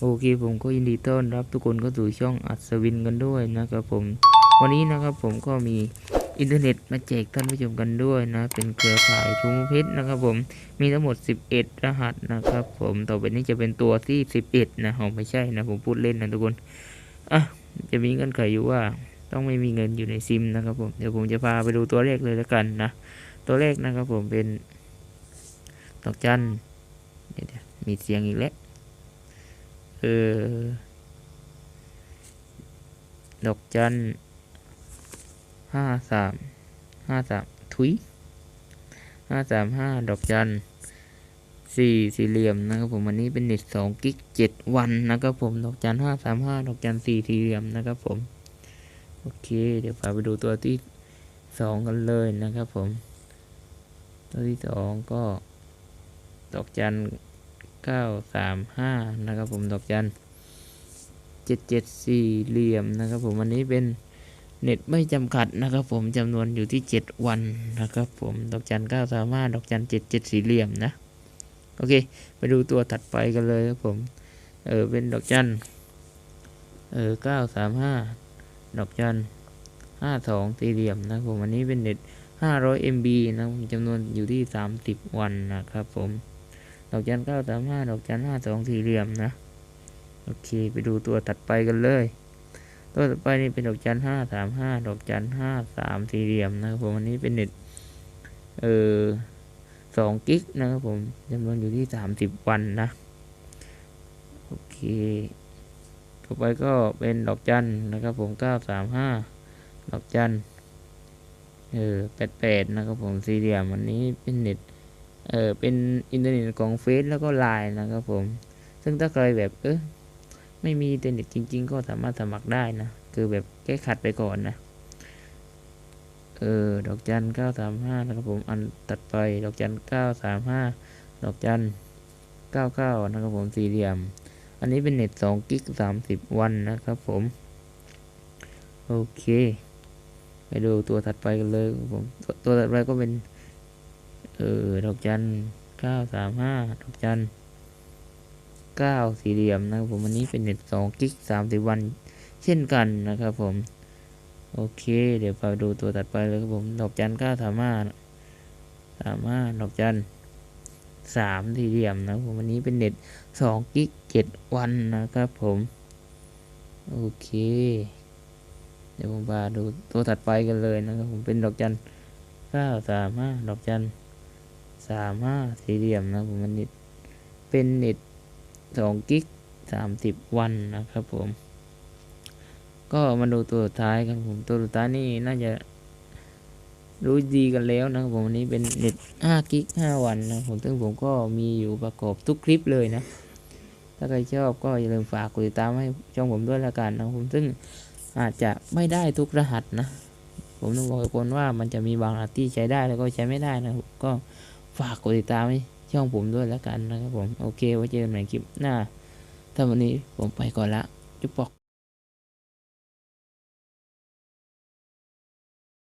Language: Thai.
โอเคผมก็ยินดีต้อนรับทุกคนเข้าสู่ช่องอัศวินกันด้วยนะครับผม วันนี้นะครับผมก็มีอินเทอร์เน็ตมาแจกท่านผู้ชมกันด้วยนะ เป็นเครือข่ายทูมเพชรนะครับผมมีทั้งหมด 11 รหัสนะครับผมต่อไปนี้จะเป็นตัวที่ 11 นะอ๋อไม่ใช่นะผมพูดเล่นนะทุกคนอะจะมีเงื่อนไขอยู่ว่าต้องไม่มีเงินอยู่ในซิมนะครับผมเดี๋ยวผมจะพาไปดูตัวเลขเลยแล้วกันนะ ตัวเลขนะครับผมเป็นดอกจันเดี๋ยวมีเสียงอีกแล้ว เออดอกจันห้าสามห้าสามทุยห้าสามห้าดอกจันสี่สี่เหลี่ยมนะครับผมอันนี้เป็นเน็ตสองกิกเจ็ดวันนะครับผมดอกจันห้าสามห้าดอกจันสี่สี่เหลี่ยมนะครับผมโอเค เดี๋ยวพาไปดูตัวที่สองกันเลยนะครับผม ตัวที่สองก็ดอกจัน เก้าสามห้านะครับผมดอกจันเจ็ดเจ็ดสี่เหลี่ยมนะครับผมอันนี้เป็นเน็ตไม่จำกัดนะครับผมจำนวนอยู่ที่เจ็ดวันนะครับผมดอกจันเก้าสามห้าดอกจันเจ็ดเจ็ดสี่เหลี่ยมนะโอเคไปดูตัวถัดไปกันเลยครับผมเออเป็นดอกจันเออเก้าสามห้าดอกจันห้าสองสี่เหลี่ยมนะครับผมอันนี้เป็นเน็ตห้าร้อย MB นะผมจำนวนอยู่ที่สามสิบวันนะครับผม ดอกจันเก้าสามห้าดอกจันห้าสองสี่เหลี่ยมนะ โอเค ไปดูตัวถัดไปกันเลย ตัวถัดไปนี่เป็นดอกจันห้าสามห้าดอกจันห้าสามสี่เหลี่ยมนะครับผมอันนี้เป็นเน็ตเออสองกิกนะครับผมจำนวนอยู่ที่สามสิบวันนะ โอเค ต่อไปก็เป็นดอกจันนะครับผมเก้าสามห้าดอกจันเออแปดแปดนะครับผมสี่เหลี่ยมอันนี้เป็นเน็ต เออเป็นอินเทอร์เน็ตของเฟซแล้วก็ไลน์นะครับผม ซึ่งถ้าใครแบบเออไม่มีอินเทอร์เน็ตจริง ๆ ก็สามารถสมัครได้นะ คือแบบแก้ขัดไปก่อนนะเออดอกจันเก้าสามห้านะครับผมอันตัดไปดอกจันเก้าสามห้าดอกจันเก้าเก้านะครับผมสี่เหลี่ยม อันนี้เป็นเน็ตสองกิกสามสิบวันนะครับผม โอเค ไปดูตัวถัดไปกันเลยครับผม ตัวถัดไปก็เป็น เออดอกจันเก้าสามห้าดอกจันเก้าสี่เหลี่ยมนะครับผมอันนี้เป็นเน็ตสองกิกสามสิบวันเช่นกันนะครับผมโอเค เดี๋ยวไปดูตัวถัดไปเลยครับผม ดอกจันเก้าสามห้าสามห้าดอกจันสามสี่เหลี่ยมนะครับผมอันนี้เป็นเน็ตสองกิกเจ็ดวันนะครับผมโอเค เดี๋ยวผมพาดูตัวถัดไปกันเลยนะครับผมเป็นดอกจันเก้าสามห้าดอกจัน สามห้าสี่เหลี่ยมนะผมมันเน็ตเป็นเน็ตสองกิกสามสิบวันนะครับผม ก็มาดูตัวสุดท้ายกันผมตัวสุดท้ายนี่น่าจะรู้ดีกันแล้วนะครับผมอันนี้เป็นเน็ตห้ากิกห้าวันนะผมซึ่งผมก็มีอยู่ประกอบทุกคลิปเลยนะ ถ้าใครชอบก็อย่าลืมฝากกดติดตามให้ช่องผมด้วยละกันนะผมซึ่งอาจจะไม่ได้ทุกรหัสนะ ผมต้องบอกทุกคนว่ามันจะมีบางรหัสที่ใช้ได้แล้วก็ใช้ไม่ได้นะก็ ฝากกดติดตามช่องผมด้วยแล้วกันนะครับผม โอเคไว้เจอกันใหม่คลิปหน้าถ้าวันนี้ผมไปก่อนละจุ๊บปอก